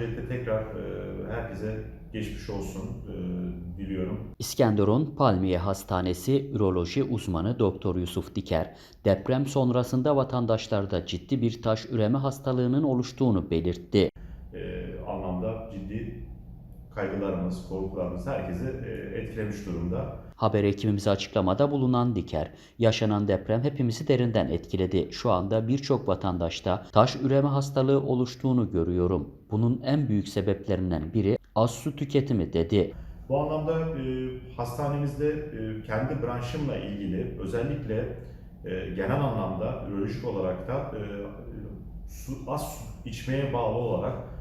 öncelikle tekrar e, herkese geçmiş olsun e, diliyorum. İskenderun Palmiye Hastanesi Üroloji uzmanı Doktor Yusuf Diker, deprem sonrasında vatandaşlarda ciddi bir taş üreme hastalığının oluştuğunu belirtti. E, kaygılarımız, korkularımız herkesi e, etkilemiş durumda. Haber ekibimize açıklamada bulunan Diker, yaşanan deprem hepimizi derinden etkiledi. Şu anda birçok vatandaşta taş üreme hastalığı oluştuğunu görüyorum. Bunun en büyük sebeplerinden biri az su tüketimi dedi. Bu anlamda e, hastanemizde e, kendi branşımla ilgili özellikle e, genel anlamda ürolojik olarak da e, su, az su içmeye bağlı olarak e,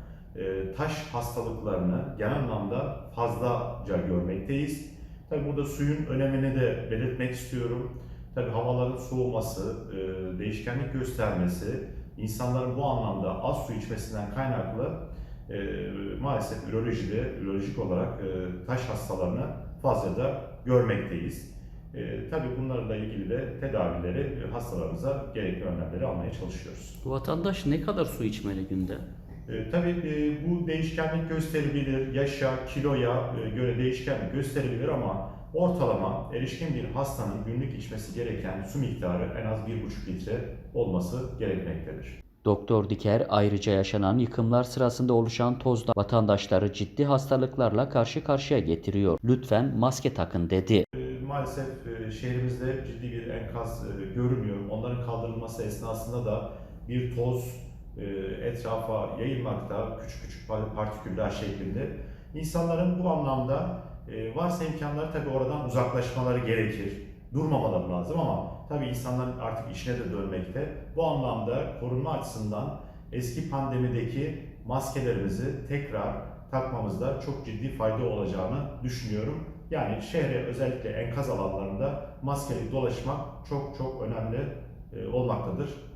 taş hastalıklarını genel anlamda fazlaca görmekteyiz. Tabi burada suyun önemini de belirtmek istiyorum. Tabi havaların soğuması, e, değişkenlik göstermesi, insanların bu anlamda az su içmesinden kaynaklı e, maalesef ürolojide, ürolojik olarak e, taş hastalarını fazlaca görmekteyiz. E, tabii bunlarla ilgili de tedavileri e, hastalarımıza gerekli önlemleri almaya çalışıyoruz. Vatandaş ne kadar su içmeli günde? E, tabii e, bu değişkenlik gösterebilir, yaşa, kiloya e, göre değişkenlik gösterebilir ama ortalama erişkin bir hastanın günlük içmesi gereken su miktarı en az 1,5 litre olması gerekmektedir. Doktor Diker ayrıca yaşanan yıkımlar sırasında oluşan tozda vatandaşları ciddi hastalıklarla karşı karşıya getiriyor. Lütfen maske takın dedi. E, Maalesef e, şehrimizde ciddi bir enkaz e, görünüyor. Onların kaldırılması esnasında da bir toz etrafa yayılmakta, küçük küçük par- partiküller şeklinde. İnsanların bu anlamda e, varsa imkanları tabii oradan uzaklaşmaları gerekir. Durmamaları lazım ama tabii insanların artık işine de dönmekte. Bu anlamda korunma açısından eski pandemideki maskelerimizi tekrar takmamızda çok ciddi fayda olacağını düşünüyorum. Yani şehre özellikle enkaz alanlarında maskeli dolaşmak çok çok önemli e, olmaktadır.